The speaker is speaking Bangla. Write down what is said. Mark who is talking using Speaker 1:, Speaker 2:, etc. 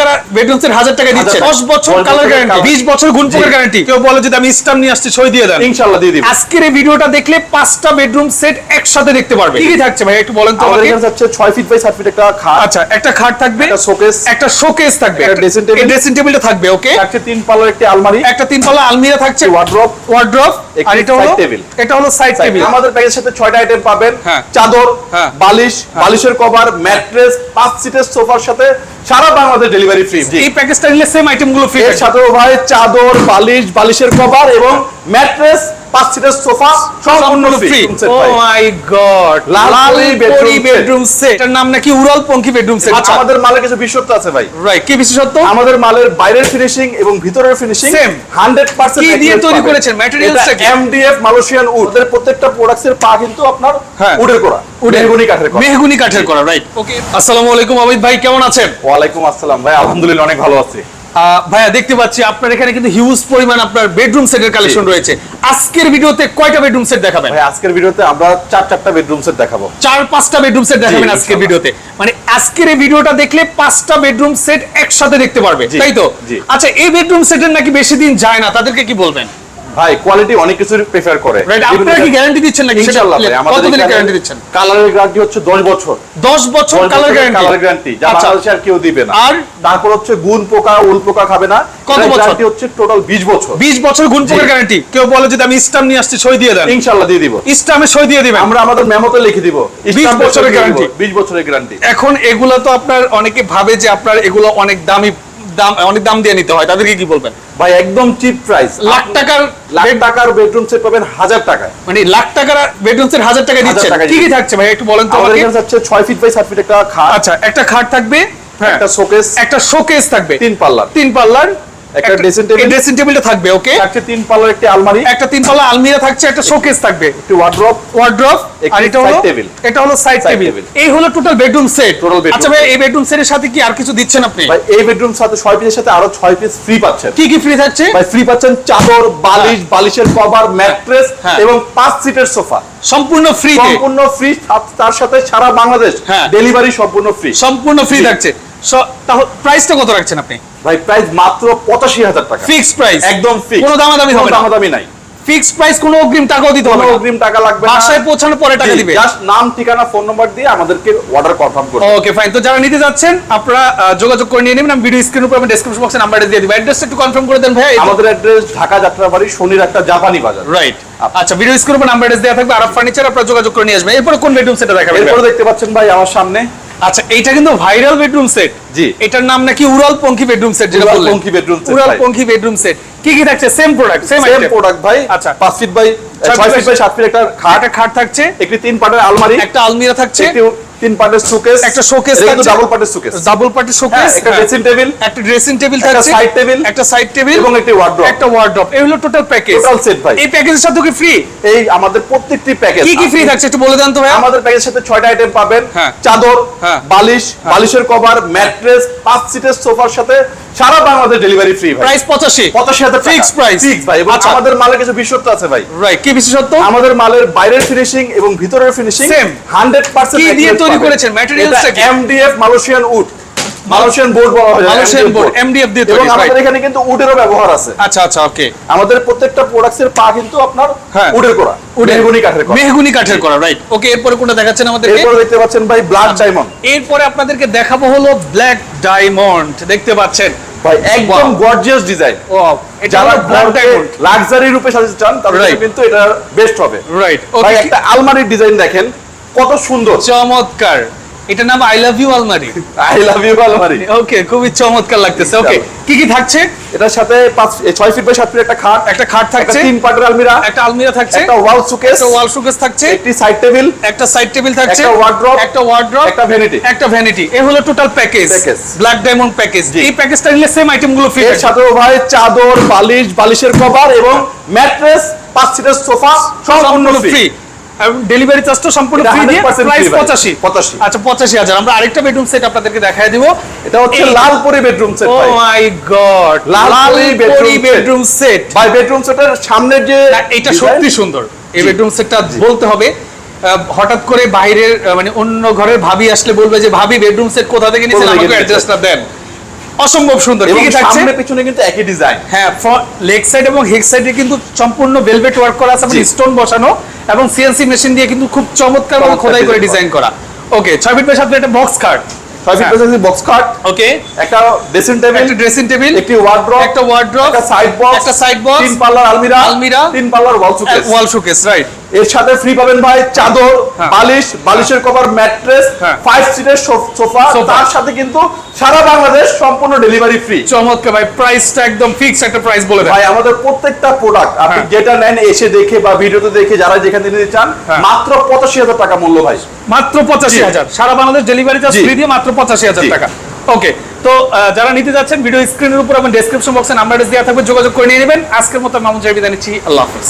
Speaker 1: টাকার বেডরুম সেট হাজার টাকা দিচ্ছে দশ বছর কালার গ্যারান্টি বিশ বছর গুণ পোকার গ্যারান্টি কেউ বলে যদি আমি স্টাম নিয়ে আসছি সই দিয়ে দেন।
Speaker 2: ইনশাআল্লাহ দিয়ে দিব।
Speaker 1: আজকের এই ভিডিওটা দেখলে পাঁচটা বেডরুম সেট একসাথে দেখতে পারবে। কি কি থাকছে ভাই? একটু বলেন তো
Speaker 2: আমাদের এখানে হচ্ছে 6 ফিট বাই 7 ফিট একটা খাট।
Speaker 1: আচ্ছা একটা খাট থাকবে
Speaker 2: একটা শোকেস
Speaker 1: একটা শোকেস থাকবে।
Speaker 2: একটা dressing table।
Speaker 1: ড্রেসিং টেবিলটা থাকবে ওকে
Speaker 2: থাকছে তিন পাল্লার একটি আলমারি।
Speaker 1: একটা তিন আলমিরা থাকছে।
Speaker 2: ওয়ার্ড্রপ
Speaker 1: ওয়ার্ড্রপ আর এটা হলো
Speaker 2: side
Speaker 1: এটা হলো সাইড টেবিল
Speaker 2: আমাদের প্যাকেজের সাথে 6টা আইটেম পাবেন।
Speaker 1: হ্যাঁ।
Speaker 2: চাদর
Speaker 1: হ্যাঁ।
Speaker 2: বালিশ বালিশের কভার ম্যাট্রেস পাঁচ সিটের সোফার সাথে সারা বাংলাদেশ ডেলিভারি ফ্রি
Speaker 1: এই প্যাকেজটা নিলে সেম আইটেমগুলো ফ্রি
Speaker 2: এর সাথেও ভাই চাদর বালিশ বালিশের কভার এবং ম্যাট্রেস পাঁচ সিটের সোফা সম্পূর্ণ ফ্রি
Speaker 1: ও মাই গড
Speaker 2: লাল
Speaker 1: লাল
Speaker 2: পরি
Speaker 1: পরি
Speaker 2: bedroom
Speaker 1: বেডরুম সেট এটার নাম নাকি উড়াল বেডরুম সেট আচ্ছা
Speaker 2: আমাদের মালের কিছু বিশেষত্ব আছে ভাই।
Speaker 1: রাইট কি বিশেষত্ব?
Speaker 2: আমাদের মালের বাইরের ফিনিশিং এবং ভিতরের ফিনিশিং
Speaker 1: Same।
Speaker 2: 100%
Speaker 1: কি দিয়ে তৈরি করেছেন? Materials কি?
Speaker 2: MDF মালয়েশিয়ান উড প্রত্যেকটা পা কিন্তু আপনার
Speaker 1: হ্যাঁ।
Speaker 2: উডের করা মেহগনি কাঠের করা।
Speaker 1: মেহগুনি কাঠের করা রাইট ওকে আসসালামু আলাইকুম ভাই কেমন আছেন?
Speaker 2: আসসালাম ভাই আলহামদুলিল্লাহ অনেক ভালো আছি।
Speaker 1: ভাইয়া দেখতে পাচ্ছি আপনার এখানে কিন্তু হিউজ পরিমাণ আপনার বেডরুম সেটের কালেকশন রয়েছে। আজকের ভিডিওতে কয়টা বেডরুম সেট দেখাবেন?
Speaker 2: ভাই আজকের ভিডিওতে আমরা চার চারটা বেডরুম সেট দেখাবো।
Speaker 1: চার পাঁচটা বেডরুম সেট দেখাবেন আজকের। ভিডিওতে। মানে আজকের এই ভিডিওটা দেখলে পাঁচটা বেডরুম সেট একসাথে দেখতে পারবে। তাই তো? আচ্ছা এই বেডরুম সেটের নাকি বেশি দিন যায় না? তাদেরকে কি বলবেন?
Speaker 2: ভাই কোয়ালিটি অনেক কিছু প্রেফার করে।
Speaker 1: রাইট আপনারা কি গ্যারান্টি দিচ্ছেন নাকি?
Speaker 2: ইনশাআল্লাহ ভাই আমাদের
Speaker 1: কতদিনের গ্যারান্টি দিচ্ছেন?
Speaker 2: কালারের গ্যারান্টি হচ্ছে 10 বছর।
Speaker 1: 10 বছর কালার গ্যারান্টি
Speaker 2: কালার গ্যারান্টি যা
Speaker 1: আচ্ছা।
Speaker 2: বাংলাদেশে আর কেউ দিবে না।
Speaker 1: আর?
Speaker 2: তারপর হচ্ছে গুণ পোকা উল পোকা খাবে না।
Speaker 1: কত বছর?
Speaker 2: গ্যারান্টি হচ্ছে টোটাল 20 বছর।
Speaker 1: 20 বছর গুণ পোকার গ্যারান্টি কেউ বলে যদি আমি স্টাম নিয়ে আসছি সই দিয়ে দেন।
Speaker 2: ইনশাআল্লাহ দিয়ে দিব।
Speaker 1: স্টামে সই দিয়ে দিবেন।
Speaker 2: আমরা আমাদের মেমোতে লিখে দিব।
Speaker 1: 20 বছরের গ্যারান্টি
Speaker 2: 20 বছরের গ্যারান্টি
Speaker 1: এখন এগুলো তো আপনার অনেকে ভাবে যে আপনার এগুলো অনেক দামি দাম অনেক দাম দিয়ে নিতে হয় তাদেরকে কি বলবেন?
Speaker 2: ভাই একদম চিপ প্রাইস
Speaker 1: লাখ টাকার
Speaker 2: লাখ টাকার বেডরুম সেট পাবেন হাজার টাকায়।
Speaker 1: মানে লাখ টাকার বেডরুম সেট হাজার টাকায়
Speaker 2: দিচ্ছে
Speaker 1: দিচ্ছেন। কি কি থাকছে ভাই একটু বলেন তো
Speaker 2: আমাদের কাছে হচ্ছে 6 ফিট বাই 7 ফিট একটা খাট।
Speaker 1: আচ্ছা একটা খাট থাকবে হ্যাঁ।
Speaker 2: একটা শোকেস
Speaker 1: একটা শোকেস থাকবে।
Speaker 2: তিন পাল্লার।
Speaker 1: তিন পাল্লার।
Speaker 2: একটা dressing table।
Speaker 1: ড্রেসিং টেবিলটা থাকবে ওকে
Speaker 2: তিন পাল্লার একটি আলমারি।
Speaker 1: একটা তিন পাল্লা আলমিরা থাকছে একটা শোকেস থাকবে।
Speaker 2: একটি ওয়ার্ড্রপ
Speaker 1: ওয়ার্ড্রপ আর এটা হলো
Speaker 2: table।
Speaker 1: এটা হলো সাইড টেবিল এই হলো total bedroom set
Speaker 2: Total bedroom
Speaker 1: আচ্ছা ভাই এই বেডরুম সেটের সাথে কি আর কিছু দিচ্ছেন আপনি?
Speaker 2: ভাই এই বেডরুম সাথে 6 পিসের সাথে আরও 6 পিস ফ্রি পাচ্ছেন।
Speaker 1: কি কি ফ্রি থাকছে?
Speaker 2: ভাই ফ্রি পাচ্ছেন চাদর বালিশ বালিশের কভার ম্যাট্রেস
Speaker 1: হ্যাঁ।
Speaker 2: এবং পাঁচ সিটের সোফা
Speaker 1: সম্পূর্ণ ফ্রি
Speaker 2: সম্পূর্ণ ফ্রি তার সাথে সারা বাংলাদেশ
Speaker 1: হ্যাঁ।
Speaker 2: ডেলিভারি সম্পূর্ণ ফ্রি
Speaker 1: সম্পূর্ণ ফ্রি থাকছে। প্রাইসটা কত রাখছেন আপনি?
Speaker 2: ভাই প্রাইস মাত্র পঁচাশি হাজার টাকা।
Speaker 1: ফিক্স প্রাইস
Speaker 2: একদম ফিক্স
Speaker 1: কোনো দামাদামি হবে
Speaker 2: দামাদামি নাই।
Speaker 1: ফিক্স প্রাইস কোনো অগ্রিম টাকাও দিতে হবে
Speaker 2: অগ্রিম টাকা লাগবে
Speaker 1: বাসায় পৌঁছানোর পরে টাকা দিবে।
Speaker 2: জাস্ট নাম ঠিকানা ফোন নাম্বার দিয়ে আমাদেরকে অর্ডার কনফার্ম করবে।
Speaker 1: ওকে ফাইন তো যারা নিতে যাচ্ছেন আপনারা যোগাযোগ করে নিয়ে নেবেন। আমি ভিডিও স্ক্রিন উপর আমি ডেসক্রিপশন বক্সে নাম্বারটা দিয়ে দিব। অ্যাড্রেসটা একটু কনফার্ম করে দেন ভাই
Speaker 2: আমাদের অ্যাড্রেস ঢাকা যাত্রাবাড়ি শনির একটা জাপানি বাজার।
Speaker 1: রাইট আচ্ছা। ভিডিও স্ক্রিন উপর নাম্বার অ্যাড্রেস দেওয়া থাকবে। আরব ফার্নিচার আপনারা যোগাযোগ করে নিয়ে আসবেন। এরপর কোন বেডরুম সেটা দেখাবেন
Speaker 2: এরপরে দেখতে পাচ্ছেন ভাই আমার সামনে
Speaker 1: আচ্ছা এটা কিন্তু ভাইরাল বেডরুম সেট
Speaker 2: জি।
Speaker 1: এটার নাম নাকি উড়াল পঙ্খি বেডরুম সেট যেটা বললেন।
Speaker 2: পঙ্খী বেডরুম সেট
Speaker 1: উড়াল। পঙ্খি বেডরুম সেট কি কি থাকছে? Same product same
Speaker 2: same product ভাই।
Speaker 1: আচ্ছা।
Speaker 2: 5 ফিট বাই
Speaker 1: ছয়
Speaker 2: ছয় ফিট বাই সাত ফিট একটা খাট।
Speaker 1: একটা খাট থাকছে।
Speaker 2: একটি তিন পাটের আলমারি।
Speaker 1: একটা আলমিরা থাকছে।
Speaker 2: তিন পার্টের শোকেস
Speaker 1: একটা শোকেস
Speaker 2: থাকছে। ডাবল পার্টের শোকেস
Speaker 1: ডাবল পার্টের শোকেস
Speaker 2: একটা ড্রেসিং টেবিল
Speaker 1: একটা ড্রেসিং টেবিল
Speaker 2: একটা
Speaker 1: থাকছে।
Speaker 2: side table,
Speaker 1: একটা সাইড টেবিল
Speaker 2: এবং একটা ওয়ার্ড্রপ
Speaker 1: একটা ওয়ার্ড্রপ এই হলো টোটাল প্যাকেজ
Speaker 2: টোটাল সেট ভাই।
Speaker 1: এই প্যাকেজের সাথে কি ফ্রি
Speaker 2: এই আমাদের প্রত্যেকটি প্যাকেজ
Speaker 1: কি কি ফ্রি থাকছে? একটু বলে দেন তো ভাই
Speaker 2: আমাদের প্যাকেজের সাথে ছয়টা আইটেম পাবেন।
Speaker 1: হ্যাঁ।
Speaker 2: চাদর
Speaker 1: হ্যাঁ।
Speaker 2: বালিশ বালিশের কভার ম্যাট্রেস পাঁচ সিটের সোফার সাথে সারা বাংলাদেশ ডেলিভারি ফ্রি ভাই।
Speaker 1: প্রাইস 85
Speaker 2: পঁচাশি হাজার
Speaker 1: Fixed price।
Speaker 2: ফিক্স ভাই এবং
Speaker 1: আচ্ছা।
Speaker 2: আমাদের মালের কিছু বিশেষত্ব আছে ভাই।
Speaker 1: রাইট কি বিশেষত্ব?
Speaker 2: আমাদের মালের বাইরের ফিনিশিং এবং ভিতরের ফিনিশিং। হান্ড্রেড পার্সেন্ট
Speaker 1: কি দিয়ে তৈরি করেছেন? Materials টা কি?
Speaker 2: MDF Malaysian wood Malaysian board বলা হয়
Speaker 1: মালয়েশিয়ান বোর্ড এমডিএফ দিয়ে তৈরি
Speaker 2: আমাদের এখানে কিন্তু উডেরও ব্যবহার আছে।
Speaker 1: আচ্ছা আচ্ছা ওকে
Speaker 2: আমাদের প্রত্যেকটা প্রোডাক্টস এর পা কিন্তু আপনার
Speaker 1: হ্যাঁ।
Speaker 2: উডের করা মেহগনি কাঠের করা
Speaker 1: মেহগুনি কাঠের করা রাইট ওকে এরপরে কোনটা দেখাচ্ছেন আমাদেরকে?
Speaker 2: এরপর দেখতে পাচ্ছেন ভাই ব্ল্যাক ডায়মন্ড
Speaker 1: এরপরে আপনাদেরকে দেখাবো হলো ব্ল্যাক ডায়মন্ড দেখতে পাচ্ছেন।
Speaker 2: ভাই একদম গর্জিয়াস ডিজাইন যারা লাক্সারি রূপে সাজাতে চান তাহলে কিন্তু এটা বেস্ট হবে।
Speaker 1: রাইট
Speaker 2: ভাই একটা আলমারির ডিজাইন দেখেন কত সুন্দর।
Speaker 1: চমৎকার। এটা নাম আই লাভ ইউ আলমারি।
Speaker 2: আই লাভ ইউ আলমারি।
Speaker 1: ওকে খুবই চমৎকার লাগতেছে। ওকে কি কি থাকছে?
Speaker 2: এটার সাথে পাঁচ ছয় ফিট বাই সাত ফিট একটা খাট
Speaker 1: একটা খাট থাকছে।
Speaker 2: তিন পাটের আলমিরা
Speaker 1: একটা আলমিরা থাকছে।
Speaker 2: একটা ওয়াল সুকেস
Speaker 1: একটা ওয়াল শোকেস থাকছে।
Speaker 2: একটি সাইড টেবিল
Speaker 1: একটা সাইড টেবিল থাকছে।
Speaker 2: একটা wardrobe,
Speaker 1: একটা ওয়ার্ড্রপ
Speaker 2: একটা ভ্যানিটি
Speaker 1: একটা ভ্যানিটি এই হলো total package. Black diamond package এই প্যাকেজটা নিলে সেম আইটেমগুলো ফ্রি
Speaker 2: এর সাথেও ভাই চাদর বালিশ বালিশের কভার এবং ম্যাট্রেস পাঁচ সিটের সোফা সম্পূর্ণ ফ্রি
Speaker 1: ডেলিভারি চার্জটা সম্পূর্ণ ফ্রি দিয়ে প্রাইস 85
Speaker 2: 85
Speaker 1: আচ্ছা 85000 আমরা আরেকটা বেডরুম সেট আপনাদেরকে দেখায় দিব।
Speaker 2: এটা হচ্ছে Lal Pori bedroom set
Speaker 1: oh my god
Speaker 2: Lal Pori.
Speaker 1: Bedroom set
Speaker 2: ভাই বেডরুম সেটের সামনের যে
Speaker 1: এটা সত্যি সুন্দর। এই বেডরুম সেটটা বলতে হবে হঠাৎ করে বাইরের মানে অন্য ঘরের ভাবি আসলে বলবে যে ভাবি বেডরুম সেট কোথা থেকে নিয়েছেন আমাকে অ্যাড্রেসটা দেন। অসম্ভব সুন্দর। কি থাকছে?
Speaker 2: সামনে পিছনে কিন্তু একই ডিজাইন
Speaker 1: হ্যাঁ লেগ সাইড এবং হেড সাইডে কিন্তু সম্পূর্ণ ভেলভেট ওয়ার্ক করা আছে
Speaker 2: জি।
Speaker 1: স্টোন বসানো। এবং সিএনসি মেশিন দিয়ে কিন্তু খুব চমৎকার ভাবে খোদাই করে ডিজাইন করা। ওকে ছয় ফিট বাই সাত ফিট একটা বক্স কার্ড
Speaker 2: ছয় ফিট পেছনে বক্স কাট
Speaker 1: ওকে
Speaker 2: একটা ড্রেসিং টেবিল
Speaker 1: একটা ড্রেসিং টেবিল
Speaker 2: একটি ওয়ার্ড্রপ
Speaker 1: একটা wardrobe,
Speaker 2: একটা সাইড বক্স
Speaker 1: একটা সাইড বক্স
Speaker 2: তিন পাল্লার আলমিরা
Speaker 1: আলমিরা,
Speaker 2: তিন পাল্লার wall showcase
Speaker 1: wall showcase right
Speaker 2: এর সাথে ফ্রি পাবেন ভাই চাদর
Speaker 1: হ্যাঁ।
Speaker 2: বালিশ বালিশের কভার ম্যাট্রেস। ফাইভ সিটের সোফা। তার সাথে কিন্তু সারা বাংলাদেশ সম্পূর্ণ ডেলিভারি ফ্রি
Speaker 1: চমৎকার ভাই প্রাইসটা একদম ফিক্সড একটা প্রাইস বলে
Speaker 2: ভাই আমাদের প্রত্যেকটা প্রোডাক্ট আপনি
Speaker 1: হ্যাঁ।
Speaker 2: যেটা নেন এসে দেখে বা ভিডিওতে দেখে যারা যেখান থেকে নিতে চান
Speaker 1: হ্যাঁ।
Speaker 2: মাত্র পঁচাশি হাজার টাকা মূল্য ভাই
Speaker 1: মাত্র পঁচাশি। হাজার সারা বাংলাদেশ ডেলিভারি চার্জ ফ্রি দিয়ে মাত্র পঁচাশি হাজার। টাকা ওকে তো যারা নিতে যাচ্ছেন ভিডিও স্ক্রিনের উপর এবং ডেসক্রিপশন বক্সে নাম্বার দেওয়া থাকবে যোগাযোগ করে নিয়ে নেবেন আজকের মতো মামুন জাহিদ বিদায় নিচ্ছি আল্লাহ হাফিজ